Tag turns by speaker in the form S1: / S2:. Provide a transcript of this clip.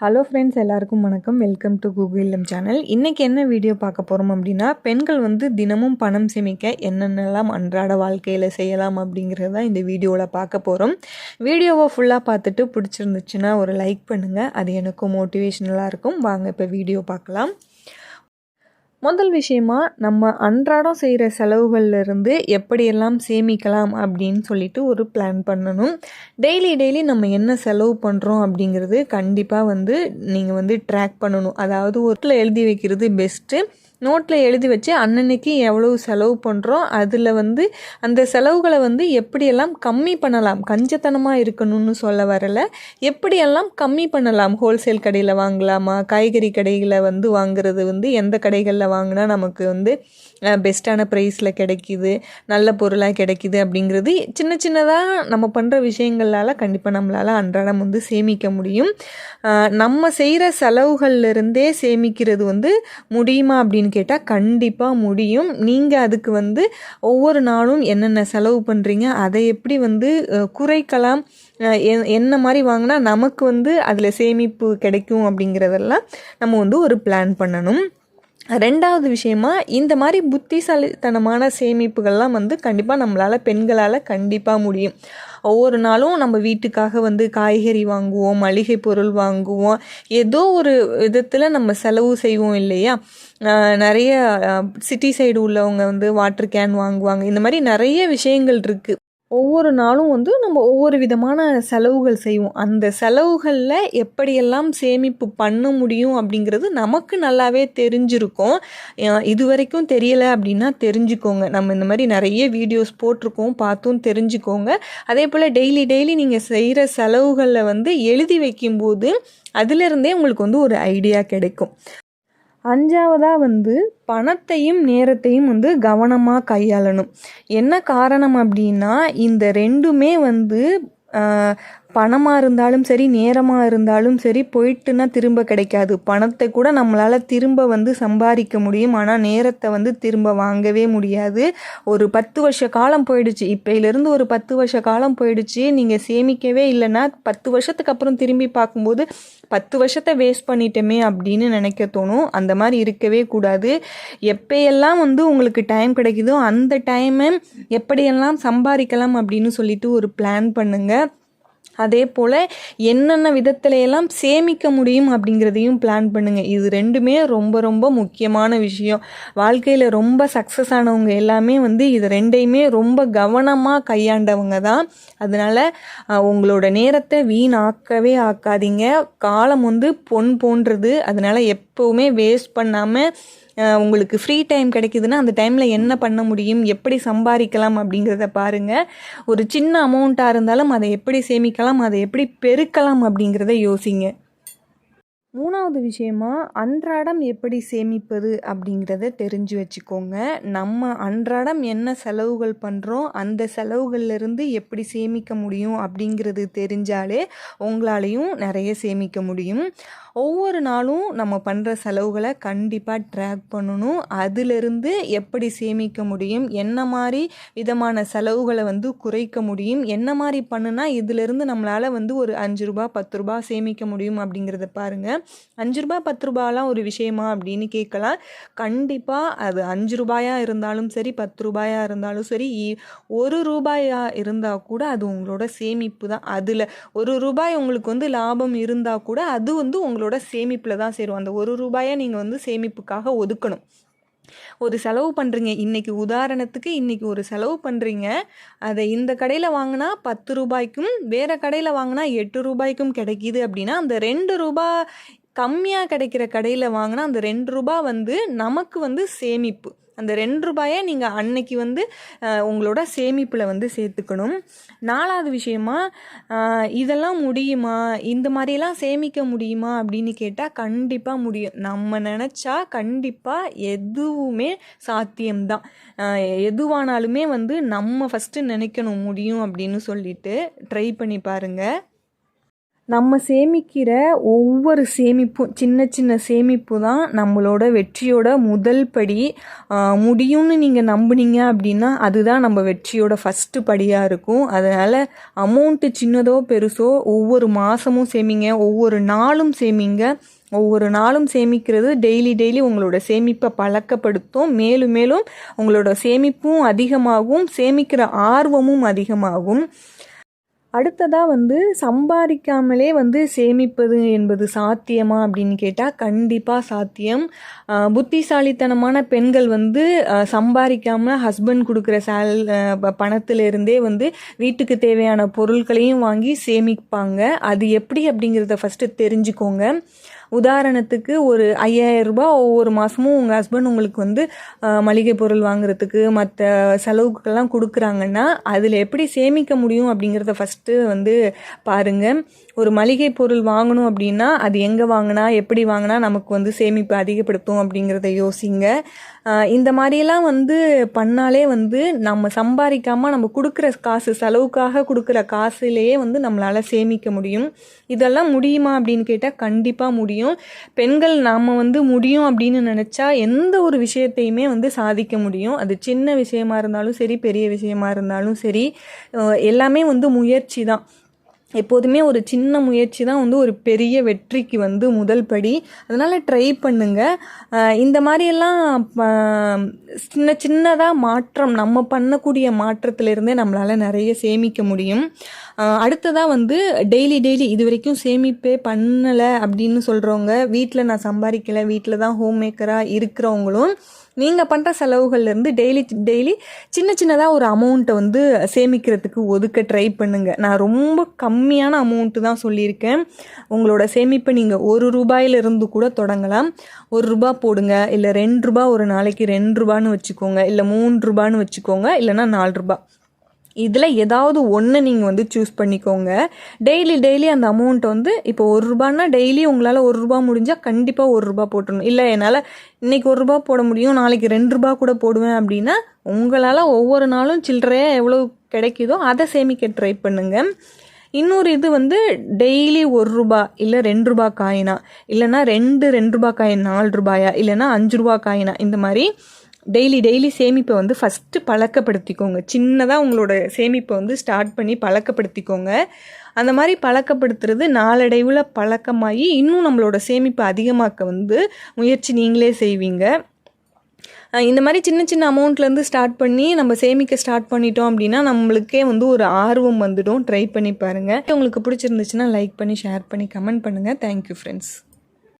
S1: Hello friends எல்லாருக்கும் வணக்கம். Welcome to Google இல்லம் சேனல் இன்றைக்கி என்ன வீடியோ பார்க்க போகிறோம் அப்படின்னா பெண்கள் வந்து தினமும் பணம் சேமிக்க என்னென்னலாம் அன்றாட வாழ்க்கையில் செய்யலாம் அப்படிங்கிறது தான் இந்த வீடியோவில் பார்க்க போகிறோம் வீடியோவை ஃபுல்லாக பார்த்துட்டு பிடிச்சிருந்துச்சுன்னா ஒரு லைக் பண்ணுங்கள் அது எனக்கும் மோட்டிவேஷ்னலாக இருக்கும். வாங்க இப்போ வீடியோ பார்க்கலாம். முதல் விஷயமா நம்ம அன்றாடம் செய்கிற செலவுகள்லேருந்து எப்படியெல்லாம் சேமிக்கலாம் அப்படின்னு சொல்லிட்டு ஒரு பிளான் பண்ணணும். டெய்லி டெய்லி நம்ம என்ன செலவு பண்ணுறோம் அப்படிங்கிறது கண்டிப்பாக வந்து நீங்கள் வந்து ட்ராக் பண்ணணும். அதாவது ஒருத்தில் எழுதி வைக்கிறது பெஸ்ட்டு நோட்டில் எழுதி வச்சு அன்னன்னைக்கு எவ்வளவு செலவு பண்ணுறோம் அதில் வந்து அந்த செலவுகளை வந்து எப்படியெல்லாம் கம்மி பண்ணலாம் கஞ்சத்தனமாக இருக்கணும்னு சொல்ல வரல. எப்படியெல்லாம் கம்மி பண்ணலாம் ஹோல்சேல் கடையில் வாங்கலாமா காய்கறி கடையில் வந்து வாங்குறது வந்து எந்த கடைகளில் வாங்கினா நமக்கு வந்து பெஸ்ட்டான ப்ரைஸில் கிடைக்கிது நல்ல பொருளாக கிடைக்கிது அப்படிங்கிறது சின்ன சின்னதாக நம்ம பண்ணுற விஷயங்களால் கண்டிப்பாக நம்மளால் அன்றாடம் வந்து சேமிக்க முடியும். நம்ம செய்கிற செலவுகள்லேருந்தே சேமிக்கிறது வந்து முடியுமா அப்படின்னு அப்படின்னு கேட்டால் கண்டிப்பாக முடியும். நீங்கள் அதுக்கு வந்து ஒவ்வொரு நாளும் என்னென்ன செலவு பண்ணுறீங்க அதை எப்படி வந்து குறைக்கலாம் என்ன மாதிரி வாங்கினா நமக்கு வந்து அதில் சேமிப்பு கிடைக்கும் அப்படிங்கிறதெல்லாம் நம்ம வந்து ஒரு பிளான் பண்ணணும். ரெண்டாவது விஷயமா இந்த மாதிரி புத்திசாலித்தனமான சேமிப்புகள்லாம் வந்து கண்டிப்பாக நம்மளால் பெண்களால் கண்டிப்பாக முடியும். ஒவ்வொரு நாளும் நம்ம வீட்டுக்காக வந்து காய்கறி வாங்குவோம் மளிகை பொருள் வாங்குவோம். ஏதோ ஒரு விதத்தில் நம்ம செலவு செய்வோம் இல்லையா? நிறைய சிட்டி சைடு உள்ளவங்க வந்து வாட்டர் கேன் வாங்குவாங்க. இந்த மாதிரி நிறைய விஷயங்கள் இருக்குது ஒவ்வொரு நாளும் வந்து நம்ம ஒவ்வொரு விதமான செலவுகள் செய்வோம். அந்த செலவுகளில் எப்படியெல்லாம் சேமிப்பு பண்ண முடியும் அப்படிங்கிறது நமக்கு நல்லாவே தெரிஞ்சிருக்கும். இது வரைக்கும் தெரியலை அப்படின்னா தெரிஞ்சுக்கோங்க. நம்ம இந்த மாதிரி நிறைய வீடியோஸ் போட்டிருக்கோம் பார்த்தும் தெரிஞ்சுக்கோங்க. அதே போல் டெய்லி டெய்லி நீங்கள் செய்கிற செலவுகளில் வந்து எழுதி வைக்கும்போது அதிலிருந்தே உங்களுக்கு வந்து ஒரு ஐடியா கிடைக்கும். அஞ்சாவதாக வந்து பணத்தையும் நேரத்தையும் வந்து கவனமாக கையாளணும். என்ன காரணம் அப்படின்னா இந்த ரெண்டுமே வந்து பணமாக இருந்தாலும் சரி நேரமாக இருந்தாலும் சரி போயிட்டுனா திரும்ப கிடைக்காது. பணத்தை கூட நம்மளால் திரும்ப வந்து சம்பாதிக்க முடியும். ஆனால் நேரத்தை வந்து திரும்ப வாங்கவே முடியாது. ஒரு பத்து வருஷ காலம் போயிடுச்சு. இப்போலேருந்து ஒரு பத்து வருஷ காலம் போயிடுச்சு. நீங்கள் சேமிக்கவே இல்லைன்னா பத்து வருஷத்துக்கு அப்புறம் திரும்பி பார்க்கும்போது பத்து வருஷத்தை வேஸ்ட் பண்ணிட்டோமே அப்படின்னு நினைக்க தோணும். அந்த மாதிரி இருக்கவே கூடாது. எப்போயெல்லாம் வந்து உங்களுக்கு டைம் கிடைக்குதோ அந்த டைமை எப்படியெல்லாம் சம்பாதிக்கலாம் அப்படின்னு சொல்லிட்டு ஒரு பிளான் பண்ணுங்கள் அதே போல் என்னென்ன விதத்துலையெல்லாம் சேமிக்க முடியும் அப்படிங்கிறதையும் பிளான் பண்ணுங்கள் இது ரெண்டுமே ரொம்ப ரொம்ப முக்கியமான விஷயம். வாழ்க்கையில் ரொம்ப சக்ஸஸ் ஆனவங்க எல்லாமே வந்து இது ரெண்டையுமே ரொம்ப கவனமாக கையாண்டவங்க தான். அதனால் உங்களோட நேரத்தை வீணாக்கவே ஆக்காதீங்க. காலம் வந்து பொன் போன்றது. அதனால் எப் எப்போவுமே வேஸ்ட் பண்ணாமல் உங்களுக்கு ஃப்ரீ டைம் கிடைக்குதுன்னா அந்த டைமில் என்ன பண்ண முடியும்? எப்படி சம்பாதிக்கலாம் அப்படிங்கிறத பாருங்கள் ஒரு சின்ன அமௌண்ட்டாக இருந்தாலும் அதை எப்படி சேமிக்கலாம்? அதை எப்படி பெருக்கலாம் அப்படிங்கிறத யோசிங்க. மூணாவது விஷயமா அன்றாடம் எப்படி சேமிப்பது அப்படிங்கிறத தெரிஞ்சு வச்சுக்கோங்க. நம்ம அன்றாடம் என்ன செலவுகள் பண்ணுறோம் அந்த செலவுகள்லேருந்து எப்படி சேமிக்க முடியும் அப்படிங்கிறது தெரிஞ்சாலே உங்களாலையும் நிறைய சேமிக்க முடியும். ஒவ்வொரு நாளும் நம்ம பண்ணுற செலவுகளை கண்டிப்பாக ட்ராக் பண்ணணும். அதிலிருந்து எப்படி சேமிக்க முடியும்? என்ன மாதிரி விதமான செலவுகளை வந்து குறைக்க முடியும்? என்ன மாதிரி பண்ணுனா இதிலிருந்து நம்மளால் வந்து ஒரு அஞ்சு ரூபா பத்து ரூபா சேமிக்க முடியும் அப்படிங்கிறத பாருங்கள் அஞ்சு ரூபா பத்து ரூபாலாம் ஒரு விஷயமா அப்படின்னு கேட்கலாம். கண்டிப்பாக அது அஞ்சு ரூபாயாக இருந்தாலும் சரி பத்து ரூபாயாக இருந்தாலும் சரி ஒரு ரூபாயாக இருந்தால் கூட அது உங்களோட சேமிப்பு தான். அதில் ஒரு ரூபாய் உங்களுக்கு வந்து லாபம் இருந்தால் கூட அது வந்து உங்களோட உங்களோட சேமிப்பில் தான் சேரும். அந்த ஒரு ரூபாயை நீங்கள் வந்து சேமிப்புக்காக ஒதுக்கணும். ஒரு செலவு பண்ணுறீங்க இன்றைக்கி உதாரணத்துக்கு இன்றைக்கி ஒரு செலவு பண்ணுறீங்க அதை இந்த கடையில் வாங்கினா பத்து ரூபாய்க்கும் வேறு கடையில் வாங்கினா எட்டு ரூபாய்க்கும் கிடைக்கிது அப்படின்னா அந்த ரெண்டு ரூபா கம்மியாக கிடைக்கிற கடையில் வாங்கினா அந்த ரெண்டு ரூபா வந்து நமக்கு வந்து சேமிப்பு. அந்த ரெண்டு ரூபாயை நீங்கள் அன்னைக்கு வந்து உங்களோட சேமிப்பில் வந்து சேர்த்துக்கணும். நாலாவது விஷயமா இதெல்லாம் முடியுமா? இந்த மாதிரிலாம் சேமிக்க முடியுமா? அப்படின்னு கேட்டால் கண்டிப்பாக முடியும். நம்ம நினச்சா கண்டிப்பாக எதுவுமே சாத்தியம்தான். எதுவானாலுமே வந்து நம்ம ஃபஸ்ட்டு நினைக்கணும் முடியும் அப்படின்னு சொல்லிட்டு ட்ரை பண்ணி பாருங்கள் நம்ம சேமிக்கிற ஒவ்வொரு சேமிப்பும் சின்ன சின்ன சேமிப்பு தான் நம்மளோட வெற்றியோட முதல் படி. முடியும்னு நீங்கள் நம்புனீங்க அப்படின்னா அதுதான் நம்ம வெற்றியோட ஃபஸ்ட்டு படியாக இருக்கும். அதனால் அமௌண்ட்டு சின்னதோ பெருசோ ஒவ்வொரு மாதமும் சேமிங்க ஒவ்வொரு நாளும் சேமிங்க. ஒவ்வொரு நாளும் சேமிக்கிறது டெய்லி டெய்லி உங்களோட சேமிப்பை பழக்கப்படுத்தும். மேலும் மேலும் உங்களோட சேமிப்பும் அதிகமாகும் சேமிக்கிற ஆர்வமும் அதிகமாகும். அடுத்ததாக வந்து சம்பாதிக்காமலே வந்து சேமிப்பது என்பது சாத்தியமா அப்படின்னு கேட்டால் கண்டிப்பாக சாத்தியம். புத்திசாலித்தனமான பெண்கள் வந்து சம்பாதிக்காமல் ஹஸ்பண்ட் கொடுக்குற சேல் பணத்திலிருந்தே வந்து வீட்டுக்கு தேவையான பொருட்களையும் வாங்கி சேமிப்பாங்க. அது எப்படி அப்படிங்கிறத ஃபஸ்ட்டு தெரிஞ்சுக்கோங்க. உதாரணத்துக்கு ஒரு ஐயாயிரம் ரூபாய் ஒவ்வொரு மாதமும் உங்கள் ஹஸ்பண்ட் உங்களுக்கு வந்து மளிகை பொருள் வாங்குறதுக்கு மற்ற செலவுக்கெல்லாம் கொடுக்குறாங்கன்னா அதில் எப்படி சேமிக்க முடியும் அப்படிங்கிறத ஃபஸ்ட்டு வந்து பாருங்கள் ஒரு மளிகை பொருள் வாங்கணும் அப்படின்னா அது எங்கே வாங்கினா எப்படி வாங்கினா நமக்கு வந்து சேமிப்பு அதிகப்படுத்தும் அப்படிங்கிறத யோசிங்க. இந்த மாதிரிலாம் வந்து பண்ணாலே வந்து நம்ம சம்பாதிக்காமல் நம்ம கொடுக்குற காசு செலவுக்காக கொடுக்குற காசுலேயே வந்து நம்மளால் சேமிக்க முடியும். இதெல்லாம் முடியுமா அப்படின்னு கேட்டால் கண்டிப்பாக முடியும். பெண்கள் நாம் வந்து முடியும் அப்படின்னு நினச்சா எந்த ஒரு விஷயத்தையுமே வந்து சாதிக்க முடியும். அது சின்ன விஷயமா இருந்தாலும் சரி பெரிய விஷயமா இருந்தாலும் சரி எல்லாமே வந்து முயற்சி தான். எப்போதுமே ஒரு சின்ன முயற்சி தான் வந்து ஒரு பெரிய வெற்றிக்கு வந்து முதல் படி. அதனால் ட்ரை பண்ணுங்க. இந்த மாதிரியெல்லாம் சின்ன சின்னதாக மாற்றம் நம்ம பண்ணக்கூடிய மாற்றத்திலிருந்தே நம்மளால் நிறைய சேமிக்க முடியும். அடுத்ததாக வந்து டெய்லி டெய்லி இது வரைக்கும் சேமிப்பே பண்ணலை அப்படின்னு சொல்கிறவங்க வீட்டில் நான் சம்பாதிக்கலை வீட்டில் தான் ஹோம் மேக்கராக இருக்கிறவங்களும் நீங்கள் பண்ணுற செலவுகள்லேருந்து டெய்லி டெய்லி சின்ன சின்னதாக ஒரு அமௌண்ட்டை வந்து சேமிக்கிறதுக்கு ஒதுக்க ட்ரை பண்ணுங்கள் நான் ரொம்ப கம்மியான அமௌண்ட்டு தான் சொல்லியிருக்கேன். உங்களோட சேமிப்பை நீங்கள் ஒரு ரூபாயிலிருந்து கூட தொடங்கலாம். ஒரு ரூபா போடுங்க இல்லை ரெண்டு ரூபா ஒரு நாளைக்கு ரெண்டு ரூபான்னு வச்சுக்கோங்க இல்லை மூணு ரூபான்னு வச்சுக்கோங்க இல்லைன்னா நாலு ரூபா. இதில் ஏதாவது ஒன்று நீங்கள் வந்து சூஸ் பண்ணிக்கோங்க. டெய்லி டெய்லி அந்த அமௌண்ட்டை வந்து இப்போ ஒரு ரூபான்னா டெய்லி உங்களால் ஒரு ரூபா முடிஞ்சால் கண்டிப்பாக ஒரு ரூபா போட்டுடணும். இல்லை என்னால் இன்னைக்கு ஒரு ரூபா போட முடியும் நாளைக்கு ரெண்டு ரூபா கூட போடுவேன் அப்படின்னா உங்களால் ஒவ்வொரு நாளும் சில்லறையாக எவ்வளோ கிடைக்குதோ அதை சேமிக்க ட்ரை பண்ணுங்கள் இன்னொரு இது வந்து டெய்லி ஒரு ரூபா இல்லை ரெண்டு ரூபா காயினா இல்லைன்னா ரெண்டு ரெண்டு ரூபா காயின் நாலு ரூபாயா இல்லைனா அஞ்சு ரூபா காயினா இந்த மாதிரி டெய்லி டெய்லி சேமிப்பை வந்து ஃபஸ்ட்டு பழக்கப்படுத்திக்கோங்க. சின்னதாக உங்களோட சேமிப்பை வந்து ஸ்டார்ட் பண்ணி பழக்கப்படுத்திக்கோங்க. அந்த மாதிரி பழக்கப்படுத்துறது நாளடைவில் பழக்கமாகி இன்னும் நம்மளோட சேமிப்பை அதிகமாக்க வந்து முயற்சி நீங்களே செய்வீங்க. இந்த மாதிரி சின்ன சின்ன அமௌண்ட்லேருந்து ஸ்டார்ட் பண்ணி நம்ம சேமிக்க ஸ்டார்ட் பண்ணிட்டோம் அப்படின்னா நம்மளுக்கே வந்து ஒரு ஆர்வம் வந்துடும். ட்ரை பண்ணி பாருங்கள் உங்களுக்கு பிடிச்சிருந்துச்சுன்னா லைக் பண்ணி ஷேர் பண்ணி கமெண்ட் பண்ணுங்கள் தேங்க்யூ ஃப்ரெண்ட்ஸ்